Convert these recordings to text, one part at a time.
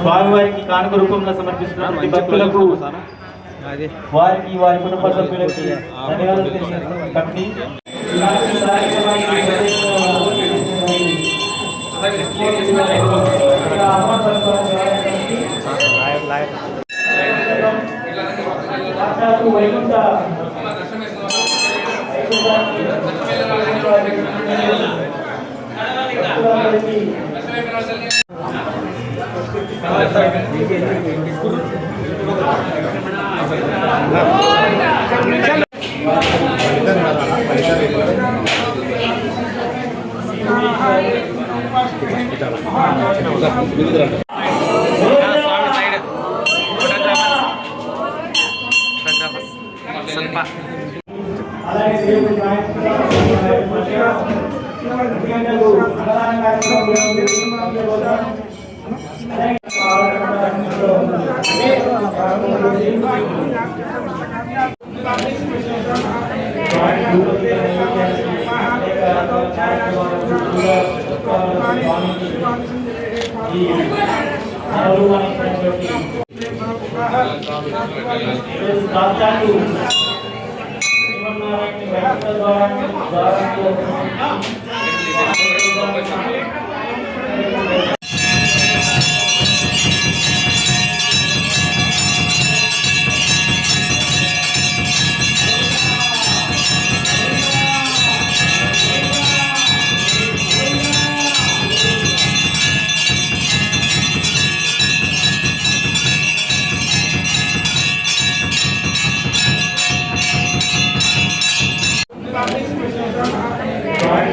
స్వామివారికి కానుక రూపంలో సమర్పిస్తున్నటువంటి భక్తులకు వారికి వారి కుటుంబ సభ్యులకి ధన్యవాదాలు తెలియజేస్తున్నాం వైకుంఠ వైకుంఠ అలాగే దేవుడి నాయకులు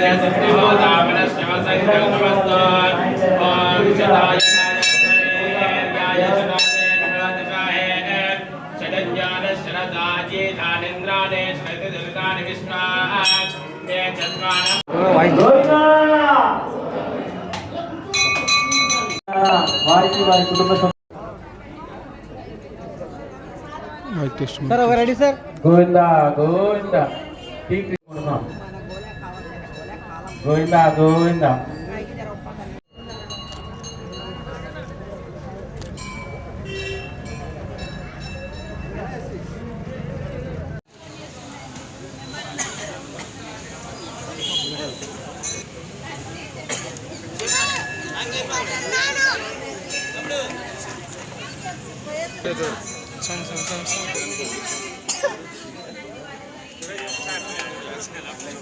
సాక్షాత్తు శ్రీమన్నారాయణ వెంకట ద్వారా ద్వారా సాక్షాత్తు శ్రీమన్నారాయణ గోవిందా గోవిందా గోవిందా గోవిందా. వారికి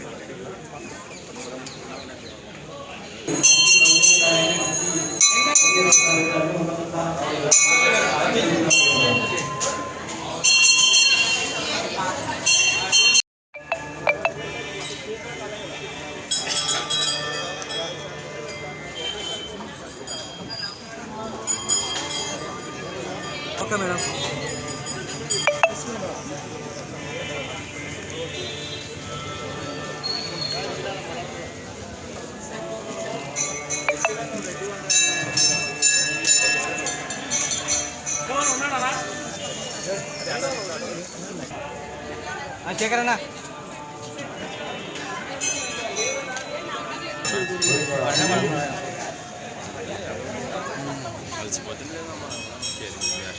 వారి కుటుంబ సభ్యులు సార్ ఒక ready sir Govinda okay madam తీసుకుంటున్నాం గోవింద ఓకే మేడం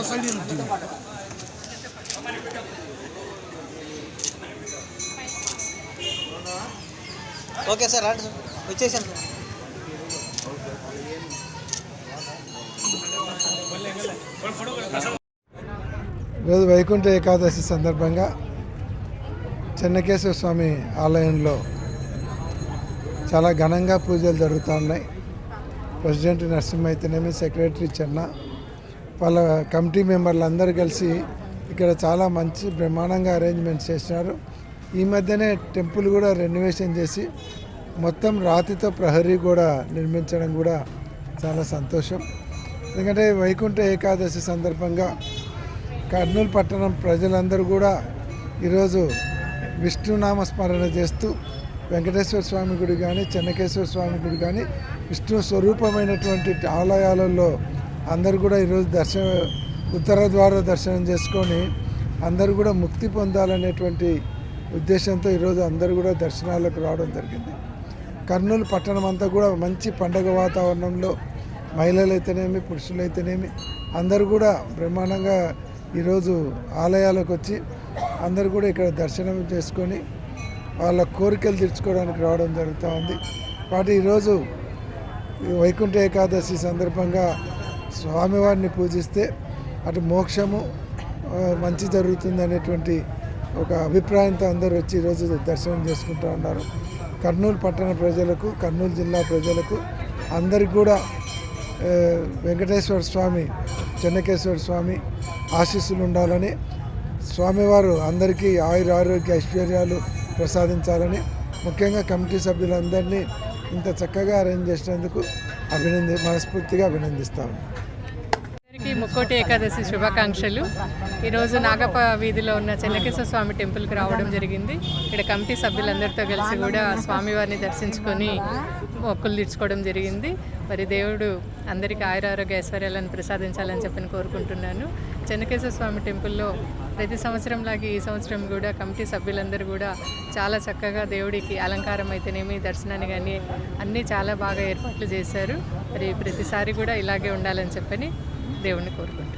శేఖర్ అన్న ఓకే సార్ రండి సార్. వచ్చేసాను సార్. ఈరోజు వైకుంఠ ఏకాదశి సందర్భంగా చెన్నకేశ్వర స్వామి ఆలయంలో చాలా ఘనంగా పూజలు జరుగుతూ ఉన్నాయి. ప్రెసిడెంట్ నరసింహ అయితేనేమి సెక్రటరీ చెన్న వాళ్ళ కమిటీ మెంబర్లు అందరూ కలిసి ఇక్కడ చాలా మంచి బ్రహ్మాండంగా అరేంజ్మెంట్స్ చేసినారు. ఈ మధ్యనే టెంపుల్ కూడా రెనోవేషన్ చేసి మొత్తం రాతితో ప్రహరీ కూడా నిర్మించడం కూడా చాలా సంతోషం. ఎందుకంటే వైకుంఠ ఏకాదశి సందర్భంగా కర్నూలు పట్టణం ప్రజలందరూ కూడా ఈరోజు విష్ణునామ స్మరణ చేస్తూ వెంకటేశ్వర స్వామి గుడి కానీ చెన్నకేశ్వర స్వామి గుడి కానీ విష్ణు స్వరూపమైనటువంటి ఆలయాలలో అందరూ కూడా ఈరోజు దర్శన ఉత్తర ద్వార దర్శనం చేసుకొని అందరూ కూడా ముక్తి పొందాలనేటువంటి ఉద్దేశంతో ఈరోజు అందరూ కూడా దర్శనాలకు రావడం జరిగింది. కర్నూలు పట్టణం అంతా కూడా మంచి పండగ వాతావరణంలో మహిళలు అయితేనేమి పురుషులు అయితేనేమి అందరూ కూడా బ్రహ్మాండంగా ఈరోజు ఆలయాలకు వచ్చి అందరూ కూడా ఇక్కడ దర్శనం చేసుకొని వాళ్ళ కోరికలు తీర్చుకోవడానికి రావడం జరుగుతూ ఉంది. వాటి ఈరోజు వైకుంఠ ఏకాదశి సందర్భంగా స్వామివారిని పూజిస్తే అటు మోక్షము మంచి జరుగుతుంది అనేటువంటి ఒక అభిప్రాయంతో అందరూ వచ్చి ఈరోజు దర్శనం చేసుకుంటూ ఉన్నారు. కర్నూలు పట్టణ ప్రజలకు కర్నూలు జిల్లా ప్రజలకు అందరికి కూడా వెంకటేశ్వర స్వామి చెన్నకేశ్వర స్వామి ఆశీస్సులు ఉండాలని స్వామివారు అందరికీ ఆయుర ఆరోగ్య ఐశ్వర్యాలు ప్రసాదించాలని ముఖ్యంగా కమిటీ సభ్యులందరినీ ఇంత చక్కగా అరేంజ్ చేసినందుకు అభినంది మనస్ఫూర్తిగా అభినందిస్తాము ముక్కోటి ఏకాదశి శుభాకాంక్షలు. ఈరోజు నాగప వీధిలో ఉన్న చెన్నకేశ్వర స్వామి టెంపుల్కి రావడం జరిగింది. ఇక్కడ కమిటీ సభ్యులందరితో కలిసి కూడా స్వామివారిని దర్శించుకొని మొక్కులు తీర్చుకోవడం జరిగింది. మరి దేవుడు అందరికీ ఆయురారోగ్య ఐశ్వర్యాలను ప్రసాదించాలని చెప్పని కోరుకుంటున్నాను. చెన్నకేశ్వర స్వామి టెంపుల్లో ప్రతి సంవత్సరం లాగే ఈ సంవత్సరం కూడా కమిటీ సభ్యులందరూ కూడా చాలా చక్కగా దేవుడికి అలంకారం అయితేనేమి దర్శనాన్ని కానీ అన్నీ చాలా బాగా ఏర్పాట్లు చేశారు. మరి ప్రతిసారి కూడా ఇలాగే ఉండాలని చెప్పని దేవుణ్ణి కోరుకుంటున్నాను.